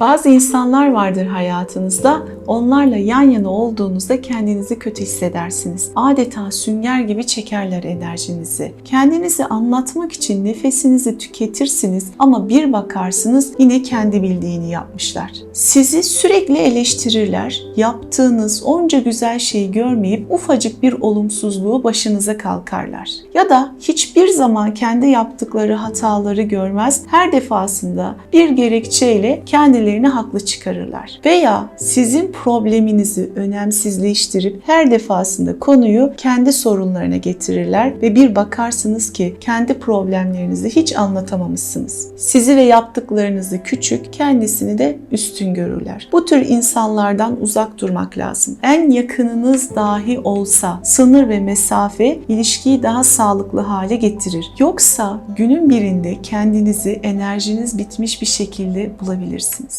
Bazı insanlar vardır hayatınızda. Onlarla yan yana olduğunuzda kendinizi kötü hissedersiniz. Adeta sünger gibi çekerler enerjinizi. Kendinizi anlatmak için nefesinizi tüketirsiniz ama bir bakarsınız yine kendi bildiğini yapmışlar. Sizi sürekli eleştirirler. Yaptığınız onca güzel şeyi görmeyip ufacık bir olumsuzluğu başınıza kalkarlar. Ya da hiçbir zaman kendi yaptıkları hataları görmez. Her defasında bir gerekçeyle kendilerini haklı çıkarırlar. Veya sizin probleminizi önemsizleştirip her defasında konuyu kendi sorunlarına getirirler ve bir bakarsınız ki kendi problemlerinizi hiç anlatamamışsınız. Sizi ve yaptıklarınızı küçük, kendisini de üstün görürler. Bu tür insanlardan uzak durmak lazım. En yakınınız dahi olsa sınır ve mesafe ilişkiyi daha sağlıklı hale getirir. Yoksa günün birinde kendinizi enerjiniz bitmiş bir şekilde bulabilirsiniz.